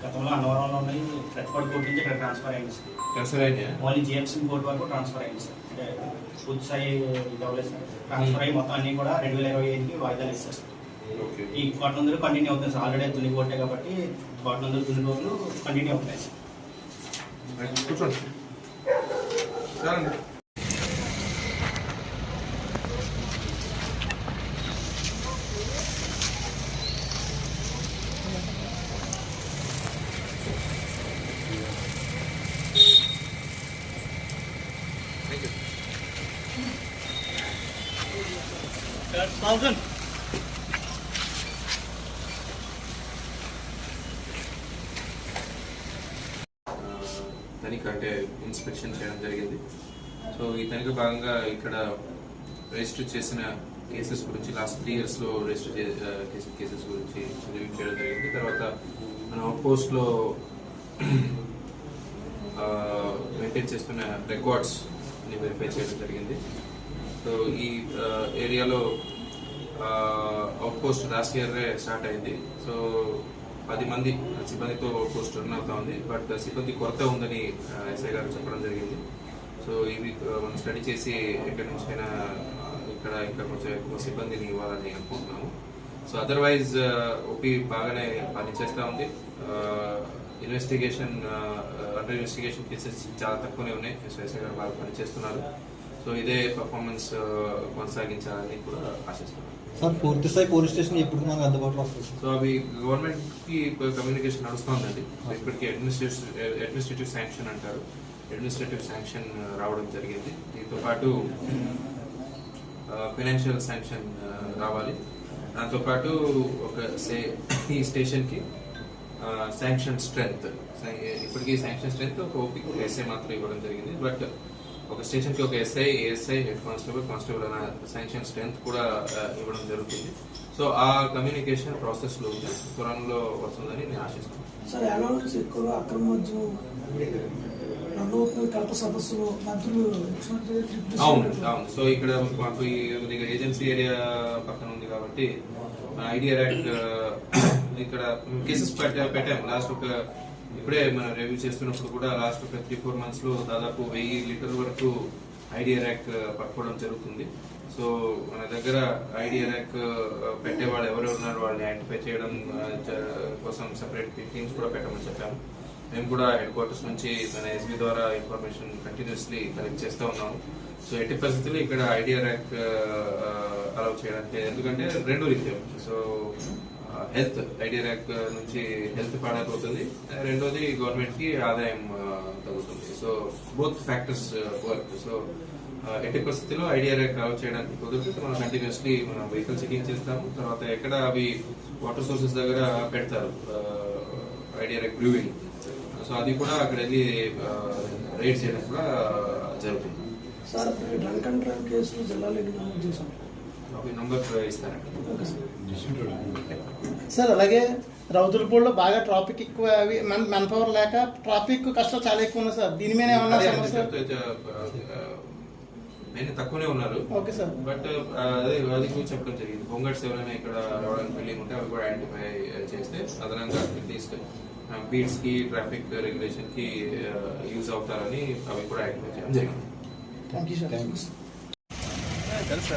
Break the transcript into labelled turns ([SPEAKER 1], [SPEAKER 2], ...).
[SPEAKER 1] గతంలో అన్నవరంలో ఉన్నాయి ప్రతిపాడు కోర్టు నుంచి ఇక్కడ ట్రాన్స్ఫర్ అయింది సార్
[SPEAKER 2] క్యాన్సర్ అయినాయా
[SPEAKER 1] ఓన్లీ జిఎంసీ కోర్టు వరకు ట్రాన్స్ఫర్ అయింది సార్ అంటే పూర్తి స్థాయి ఇది అవ్వలేదు సార్ ట్రాన్స్ఫర్ అయ్యి మొత్తం అన్ని కూడా రెండు వేల ఇరవై ఐదుకి వాయిదాలు ఇస్తారు ఈ కోటనందరూ కంటిన్యూ అవుతుంది సార్. ఆల్రెడీ తుని కోర్టే కాబట్టి కోటనందరూ తుని కోర్టులు కంటిన్యూ అవుతాయి. సార్
[SPEAKER 2] కూర్చోండి. రండి
[SPEAKER 3] తనిఖ అంటే ఇన్స్పెక్షన్ చేయడం జరిగింది. సో ఈ తనిఖీ భాగంగా ఇక్కడ రిజిస్టర్ చేసిన కేసెస్ గురించి లాస్ట్ త్రీ ఇయర్స్లో రిజిస్టర్ చేసిన కేసెస్ గురించి రివ్యూ చేయడం జరిగింది. తర్వాత మన అవుట్ పోస్ట్లో మెయింటైన్ చేస్తున్న రికార్డ్స్ని వెరిఫై చేయడం జరిగింది. సో ఈ ఏరియాలో out post last year start అయింది. సో పది మంది సిబ్బందితో పోస్ట్ రన్ అవుతా ఉంది. బట్ సిబ్బంది కొరత ఉందని ఎస్ఐ గారు చెప్పడం జరిగింది. సో ఇవి మనం స్టడీ చేసి ఎక్కడి నుంచైనా ఇక్కడ ఇంకా కొంచెం ఎక్కువ సిబ్బందిని ఇవ్వాలని అనుకుంటున్నాము. సో అదర్వైజ్ ఓపీ బాగానే పనిచేస్తూ ఉంది. ఇన్వెస్టిగేషన్ అండర్ ఇన్వెస్టిగేషన్ కేసెస్ చాలా తక్కువనే ఉన్నాయి. ఎస్ఐ గారు బాగా పనిచేస్తున్నారు. సో ఇదే పర్ఫార్మెన్స్ కొనసాగించాలని కూడా ఆశిస్తున్నాను
[SPEAKER 4] సార్ పూర్తి స్థాయి పోలీస్ స్టేషన్ ఎప్పుడు మనకు అందుబాటులో వస్తుంది?
[SPEAKER 3] సో అవి గవర్నమెంట్కి కమ్యూనికేషన్ నడుస్తుందండి. ఇప్పటికి అడ్మినిస్ట్రేటివ్ అడ్మినిస్ట్రేటివ్ శాంక్షన్ అంటారు. అడ్మినిస్ట్రేటివ్ శాంక్షన్ రావడం జరిగింది. దీంతో పాటు ఫైనాన్షియల్ శాంక్షన్ రావాలి. దాంతో పాటు ఒక సే ఈ స్టేషన్కి శాంక్షన్ స్ట్రెంగ్త్ ఇప్పటికీ శాంక్షన్ స్ట్రెంగ్త్ ఒక ఓపీ ఒక ఎస్ఐ మాత్రం ఇవ్వడం జరిగింది. బట్ ఒక స్టేషన్కి ఒక SI ASI head constable constable అనే శాంక్షన్ స్ట్రెంగ్త్ కూడా ఇవ్వడం జరుగుతుంది. సో ఆ కమ్యూనికేషన్ ప్రాసెస్లో ఉంది త్వరలో వస్తుందని నేను ఆశిస్తున్నాను.
[SPEAKER 5] సార్ ముఖ్యమంత్రి డిప్యూటీ
[SPEAKER 3] అవును అవును. సో ఇక్కడ మాకు ఏజెన్సీ ఏరియా పక్కన ఉంది కాబట్టి ఐడియా ర్యాక్ ఇక్కడ కేసెస్ పెట్టా పెట్టాము. లాస్ట్ ఒక ఇప్పుడే మనం రివ్యూ చేస్తున్నప్పుడు కూడా లాస్ట్ ఒక త్రీ ఫోర్ మంత్స్లో దాదాపు వెయ్యి లీటర్ వరకు ఐడియా ర్యాక్ uh, పట్టుకోవడం జరుగుతుంది. సో మన దగ్గర ఐడియా ర్యాక్ uh, పెట్టే వాళ్ళు ఎవరెవరు ఉన్నారో వాళ్ళని ఐడెంటిఫై చేయడం uh, కోసం సెపరేట్ టీమ్స్ కూడా పెట్టమని చెప్పాము. మేము కూడా హెడ్ క్వార్టర్స్ నుంచి మన ఎస్బీ ద్వారా ఇన్ఫర్మేషన్ కంటిన్యూస్లీ కలెక్ట్ చేస్తూ ఉన్నాము. సో ఎట్టి పరిస్థితుల్లో ఇక్కడ ఐడియా ర్యాక్ అలౌ చేయడానికి ఎందుకంటే రెండు రీత్యా. సో హెల్త్ ఐడియా ర్యాక్ నుంచి హెల్త్ పాడైపోతుంది. రెండోది గవర్నమెంట్కి ఆదాయం తగ్గుతుంది. So both factors work so ఎట్టి పరిస్థితిలో ఐడియా ర్యాక్ ట్రావెల్ చేయడానికి కుదిరితే మనం కంటిన్యూస్లీ మనం వెహికల్ చెకింగ్ చేస్తాము. తర్వాత ఎక్కడ అవి వాటర్ సోర్సెస్ దగ్గర పెడతారు ఐడియా ర్యాక్ బ్రూవింగ్ సో అది కూడా అక్కడ వెళ్ళి రైడ్ చేయడం కూడా జరుగుతుంది.
[SPEAKER 5] సార్ డ్రంక్ అండ్ డ్రైవ్ కేసులు జిల్లాలో ఎన్ని నమోదు చేశాం సార్
[SPEAKER 6] సార్ అలాగే రౌతులపూడిలో బాగా ట్రాఫిక్ ఎక్కువ అవి మన మెన్ పవర్ లేక ట్రాఫిక్ కష్టాలు చాలా ఎక్కువ ఉన్నాయి సార్ దీని మీద ఏమన్నా సమస్య?
[SPEAKER 3] నేను తక్కువనే ఉన్నారు.
[SPEAKER 6] ఓకే సార్
[SPEAKER 3] బట్ అదే అది కూడా చెప్పడం జరిగింది. హోంగార్డ్స్ ఎవరైనా ఇక్కడ రావడానికి బిల్డింగ్ ఉంటే అవి కూడా ఐడెంటిఫై చేస్తే అదనంగా అట్లీస్ట్ బీట్స్కి ట్రాఫిక్ రెగ్యులేషన్కి యూజ్ అవుతారని అవి కూడా ఐడెంటిఫై చేయడం జరిగింది.
[SPEAKER 6] థ్యాంక్ యూ సార్
[SPEAKER 2] తెలుసు